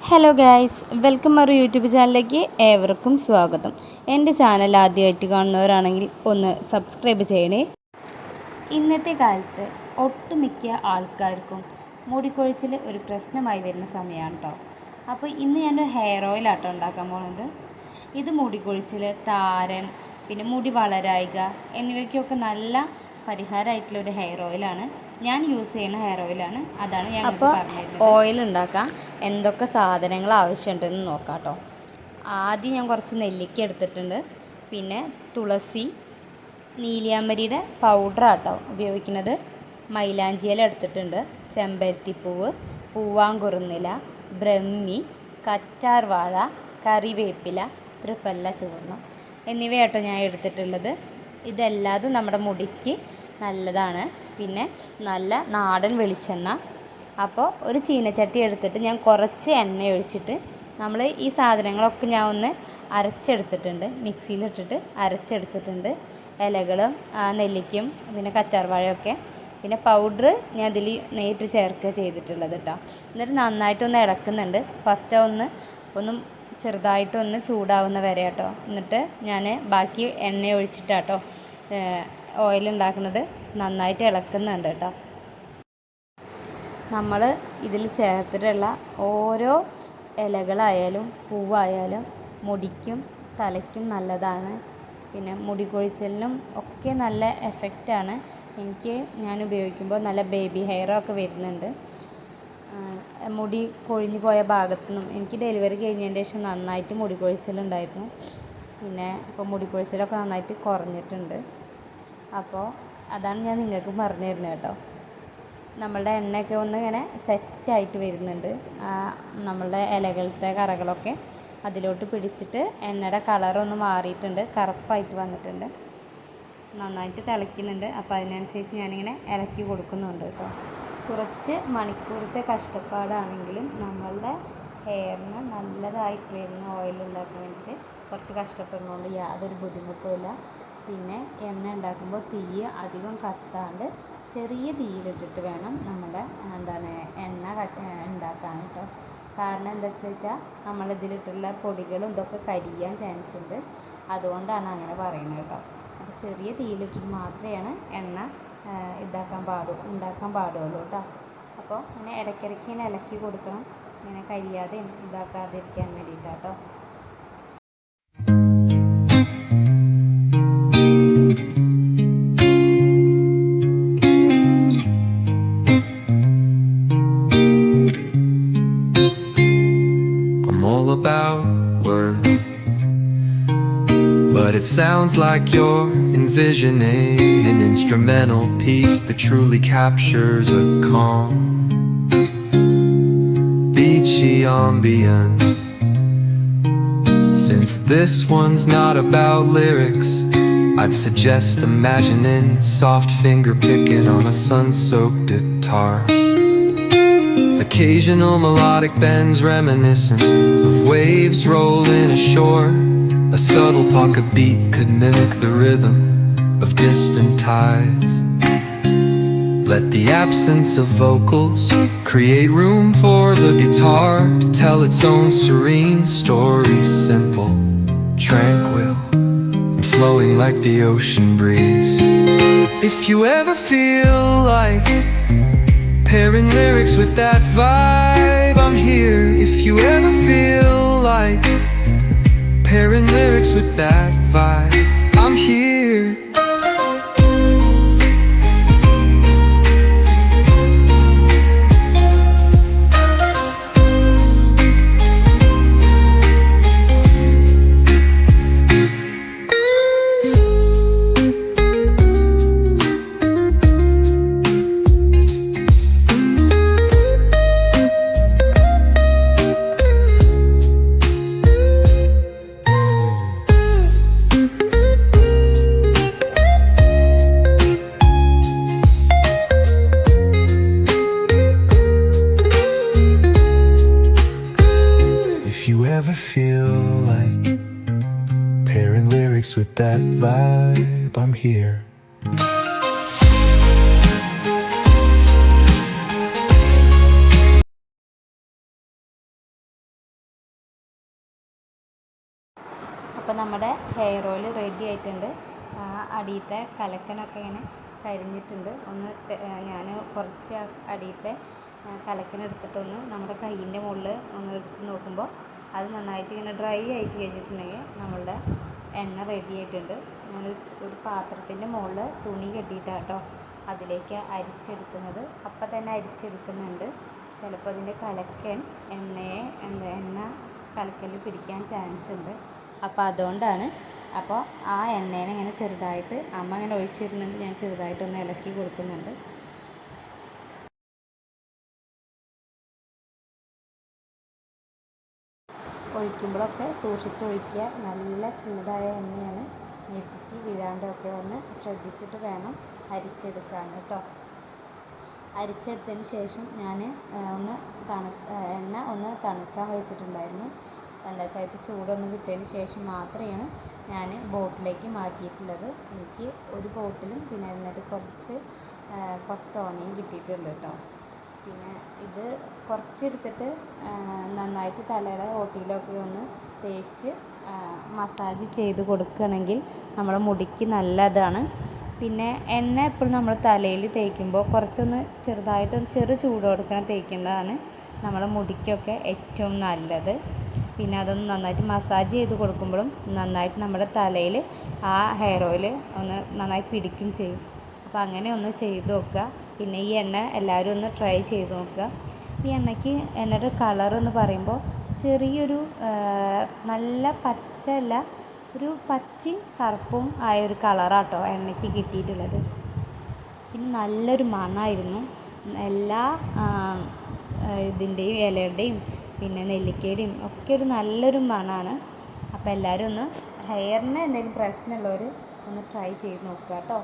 Hello guys welcome our YouTube ചാനലിലേക്ക് ഏവർക്കും സ്വാഗതം. എന്റെ ചാനൽ ആദ്യമായിട്ട് കാണുന്നവരാണെങ്കിൽ ഒന്ന് സബ്സ്ക്രൈബ് ചെയ്യണേ. ഇന്നത്തെ കാലത്ത് ഒട്ടുമിക്ക ആൾക്കാർക്കും മുടിക്കൊഴിച്ചിൽ ഒരു പ്രശ്നമായി വരുന്ന സമയമാണ് കേട്ടോ അപ്പോൾ ഇന്ന് ഞാനൊരു ഹെയർ ഓയിലാട്ടോ ഉണ്ടാക്കാൻ പോകുന്നത് ഇത് മുടിക്കൊഴിച്ചിൽ താരൻ പിന്നെ മുടി വളരായിക എന്നിവയ്ക്കൊക്കെ നല്ല പരിഹാരമായിട്ടുള്ള ഒരു ഹെയർ ഓയിലാണ് ഞാൻ യൂസ് ചെയ്യുന്ന ഹെയർ ഓയിലാണ് അതാണ് ഞാൻ അപ്പോൾ ഓയിൽ ഉണ്ടാക്കാൻ എന്തൊക്കെ സാധനങ്ങൾ ആവശ്യമുണ്ടെന്ന് നോക്കാം കേട്ടോ ആദ്യം ഞാൻ കുറച്ച് നെല്ലിക്ക എടുത്തിട്ടുണ്ട്. പിന്നെ തുളസി നീലിയാമ്പരിയുടെ പൗഡറാട്ടോ ഉപയോഗിക്കുന്നത്. മൈലാഞ്ചിയില എടുത്തിട്ടുണ്ട്. ചെമ്പരത്തിപ്പൂവ് പൂവാങ്കുറുന്നില ബ്രഹ്മി കറ്റാർ വാഴ കറിവേപ്പില ത്രിഫല്ല ചൂർണം എന്നിവയാട്ടോ ഞാൻ എടുത്തിട്ടുള്ളത്. ഇതെല്ലാതും നമ്മുടെ മുടിക്ക് നല്ലതാണ്. പിന്നെ നല്ല നാടൻ വെളിച്ചെണ്ണ. അപ്പോൾ ഒരു ചീനച്ചട്ടി എടുത്തിട്ട് ഞാൻ കുറച്ച് എണ്ണ ഒഴിച്ചിട്ട് നമ്മൾ ഈ സാധനങ്ങളൊക്കെ ഞാൻ ഒന്ന് അരച്ചെടുത്തിട്ടുണ്ട്. മിക്സിയിലിട്ടിട്ട് അരച്ചെടുത്തിട്ടുണ്ട്. ഇലകളും നെല്ലിക്കും പിന്നെ കറ്റാർവാഴയൊക്കെ പിന്നെ പൗഡർ ഞാൻ ഇതിൽ നേരിട്ട് ചേർക്കുക ചെയ്തിട്ടുള്ളത് കേട്ടോ. എന്നിട്ട് നന്നായിട്ടൊന്ന് ഇളക്കുന്നുണ്ട്. ഫസ്റ്റ് ഒന്ന് ഒന്ന് ചെറുതായിട്ടൊന്ന് ചൂടാവുന്ന വരെ കേട്ടോ എന്നിട്ട് ഞാൻ ബാക്കി എണ്ണ ഒഴിച്ചിട്ടാട്ടോ ഓയിൽ ഉണ്ടാക്കുന്നത് നന്നായിട്ട് ഇളക്കുന്നുണ്ട് കേട്ടോ. നമ്മൾ ഇതിൽ ചേർത്തിട്ടുള്ള ഓരോ ഇലകളായാലും പൂവായാലും മുടിക്കും തലയ്ക്കും നല്ലതാണ്. പിന്നെ മുടി കൊഴിച്ചിലിനും ഒക്കെ നല്ല എഫക്റ്റാണ് എനിക്ക് ഞാൻ ഉപയോഗിക്കുമ്പോൾ നല്ല ബേബി ഹെയറൊക്കെ വരുന്നുണ്ട്. മുടി കൊഴിഞ്ഞു പോയ ഭാഗത്തു നിന്നും എനിക്ക് ഡെലിവറി കഴിഞ്ഞതിന് ശേഷം നന്നായിട്ട് മുടി കൊഴിച്ചിലുണ്ടായിരുന്നു. പിന്നെ ഇപ്പോൾ മുടി കൊഴിച്ചിലൊക്കെ നന്നായിട്ട് കുറഞ്ഞിട്ടുണ്ട്. അപ്പോൾ അതാണ് ഞാൻ നിങ്ങൾക്ക് പറഞ്ഞു തരുന്നത് കേട്ടോ. നമ്മളുടെ എണ്ണയൊക്കെ ഒന്ന് ഇങ്ങനെ സെറ്റായിട്ട് വരുന്നുണ്ട്. നമ്മളുടെ ഇലകളത്തെ കറകളൊക്കെ അതിലോട്ട് പിടിച്ചിട്ട് എണ്ണയുടെ കളറൊന്ന് മാറിയിട്ടുണ്ട്. കറുപ്പായിട്ട് വന്നിട്ടുണ്ട്. നന്നായിട്ട് തിളയ്ക്കുന്നുണ്ട്. അപ്പോൾ അതിനനുസരിച്ച് ഞാനിങ്ങനെ ഇളക്കി കൊടുക്കുന്നുണ്ട് കേട്ടോ. കുറച്ച് മണിക്കൂറത്തെ കഷ്ടപ്പാടാണെങ്കിലും നമ്മളുടെ ഹെയറിന് നല്ലതായി വരുന്ന ഓയിൽ ഉണ്ടാക്കാൻ വേണ്ടിയിട്ട് കുറച്ച് കഷ്ടപ്പെടുന്നതുകൊണ്ട് യാതൊരു ബുദ്ധിമുട്ടുമില്ല പിന്നെ എണ്ണ ഉണ്ടാക്കുമ്പോൾ തീ അധികം കത്താണ്ട് ചെറിയ തീയിലിട്ടിട്ട് വേണം നമ്മുടെ എന്താണ് എണ്ണ ഉണ്ടാക്കാൻ കേട്ടോ. കാരണം എന്താ വെച്ചാൽ നമ്മളിതിലിട്ടുള്ള പൊടികളും ഇതൊക്കെ കരിയാൻ ചാൻസ് ഉണ്ട്. അതുകൊണ്ടാണ് അങ്ങനെ പറയുന്നത് കേട്ടോ. അപ്പോൾ ചെറിയ തീയിലിട്ടിട്ട് മാത്രമാണ് എണ്ണ ഇതാക്കാൻ പാടു ഉണ്ടാക്കാൻ പാടുള്ളൂ കേട്ടോ അപ്പോൾ ഇങ്ങനെ ഇടയ്ക്കിടയ്ക്ക് ഇങ്ങനെ ഇളക്കി കൊടുക്കണം ഇങ്ങനെ കരിയാതെയും ഇതാക്കാതിരിക്കാൻ വേണ്ടിയിട്ടാട്ടോ. But it sounds like you're envisioning an instrumental piece that truly captures a calm, beachy ambience. Since this one's not about lyrics, I'd suggest imagining soft finger picking on a sun soaked guitar. Occasional melodic bends reminiscent of waves rolling ashore. A subtle pocket beat could mimic the rhythm distant tides. Let the absence of vocals create room for the guitar to tell its own serene story, simple, tranquil, and flowing like the ocean breeze. If you ever feel like Pairing lyrics with that vibe, I'm here. If you ever feel like pairing lyrics with that vibe, feel like pairing lyrics with that vibe. I'm here. അപ്പോൾ നമ്മുടെ hair oil ready ആയിട്ടുണ്ട് അടിയത്തെ കലക്കനൊക്കെ ഇങ്ങനെ കരിഞ്ഞിട്ടുണ്ട് ഒന്ന് ഞാൻ കുറച്ച് അടിയത്തെ കലക്കനെടുത്തിട്ടൊന്ന് നമ്മുടെ കയ്യിന്റെ മുകളിൽ ഒന്ന് എടുത്ത് നോക്കുമ്പോൾ അത് നന്നായിട്ട് ഇങ്ങനെ ഡ്രൈ ആയിട്ട് കഴിഞ്ഞിട്ടുണ്ടെങ്കിൽ നമ്മളുടെ എണ്ണ റെഡി ആയിട്ടുണ്ട്. ഞാനൊരു ഒരു പാത്രത്തിന്റെ മുകളിൽ തുണി കെട്ടിയിട്ടാണ് കേട്ടോ അതിലേക്ക് അരിച്ചെടുക്കുന്നത്. അപ്പം തന്നെ അരിച്ചെടുക്കുന്നുണ്ട്. ചിലപ്പോൾ അതിന്റെ കലക്കൻ എണ്ണയെ എന്താ എണ്ണ കലക്കൽ പിടിക്കാൻ ചാൻസ് ഉണ്ട്. അപ്പോൾ അതുകൊണ്ടാണ് അപ്പോൾ ആ എണ്ണേനെ ഇങ്ങനെ ചെറുതായിട്ട് അമ്മ ഇങ്ങനെ ഒഴിച്ചിരുന്നുണ്ട്. ഞാൻ ചെറുതായിട്ടൊന്ന് ഇളക്കി കൊടുക്കുന്നുണ്ട്. ഒഴിക്കുമ്പോഴൊക്കെ സൂക്ഷിച്ചൊഴിക്കുക നല്ല ചൂടായ എണ്ണയാണ്. നെറ്റിക്ക് വീഴാണ്ടൊക്കെ ഒന്ന് ശ്രദ്ധിച്ചിട്ട് വേണം അരിച്ചെടുക്കാൻ കേട്ടോ. അരിച്ചെടുത്തതിന് ശേഷം ഞാൻ ഒന്ന് തണു എണ്ണ ഒന്ന് തണുക്കാൻ വെച്ചിട്ടുണ്ടായിരുന്നു. രണ്ടാഴ്ചയായിട്ട് ചൂടൊന്ന് കിട്ടിയതിന് ശേഷം മാത്രമാണ് ഞാൻ ബോട്ടിലേക്ക് മാറ്റിയിട്ടുള്ളത്. എനിക്ക് ഒരു ബോട്ടിലും പിന്നെ എന്നിട്ട് കുറച്ച് കുറച്ച് തോനെയും കിട്ടിയിട്ടുണ്ട് കേട്ടോ. പിന്നെ ഇത് കുറച്ചെടുത്തിട്ട് നന്നായിട്ട് തലയുടെ ഓട്ടിയിലൊക്കെ ഒന്ന് തേച്ച് മസാജ് ചെയ്ത് കൊടുക്കുകയാണെങ്കിൽ നമ്മുടെ മുടിക്ക് നല്ലതാണ്. പിന്നെ എണ്ണ എപ്പോഴും നമ്മൾ തലയിൽ തേക്കുമ്പോൾ കുറച്ചൊന്ന് ചെറുതായിട്ടൊന്ന് ചെറു ചൂട് കൊടുക്കണം തേക്കുന്നതാണ് നമ്മളെ മുടിക്കൊക്കെ ഏറ്റവും നല്ലത്. പിന്നെ അതൊന്ന് നന്നായിട്ട് മസാജ് ചെയ്ത് കൊടുക്കുമ്പോഴും നന്നായിട്ട് നമ്മുടെ തലയിൽ ആ ഹെയർ ഓയിൽ ഒന്ന് നന്നായി പിടിക്കും ചെയ്യും. അപ്പോൾ അങ്ങനെ ഒന്ന് ചെയ്ത് നോക്കുക. പിന്നെ ഈ എണ്ണ എല്ലാവരും ഒന്ന് ട്രൈ ചെയ്ത് നോക്കുക. ഈ എണ്ണയ്ക്ക് എണ്ണയുടെ കളർ എന്ന് പറയുമ്പോൾ ചെറിയൊരു നല്ല പച്ച അല്ല ഒരു പച്ചയും കറുപ്പും ആയ ഒരു കളറാട്ടോ എണ്ണയ്ക്ക് കിട്ടിയിട്ടുള്ളത്. പിന്നെ നല്ലൊരു മണമായിരുന്നു എല്ലാ ഇതിന്റെയും ഇലയുടെയും പിന്നെ നെല്ലിക്കയുടെയും ഒക്കെ ഒരു നല്ലൊരു മണമാണ് അപ്പോൾ എല്ലാവരും ഒന്ന് ഹെയറിന് എന്തെങ്കിലും പ്രശ്നമുള്ളവർ ഒന്ന് ട്രൈ ചെയ്ത് നോക്കുക കേട്ടോ.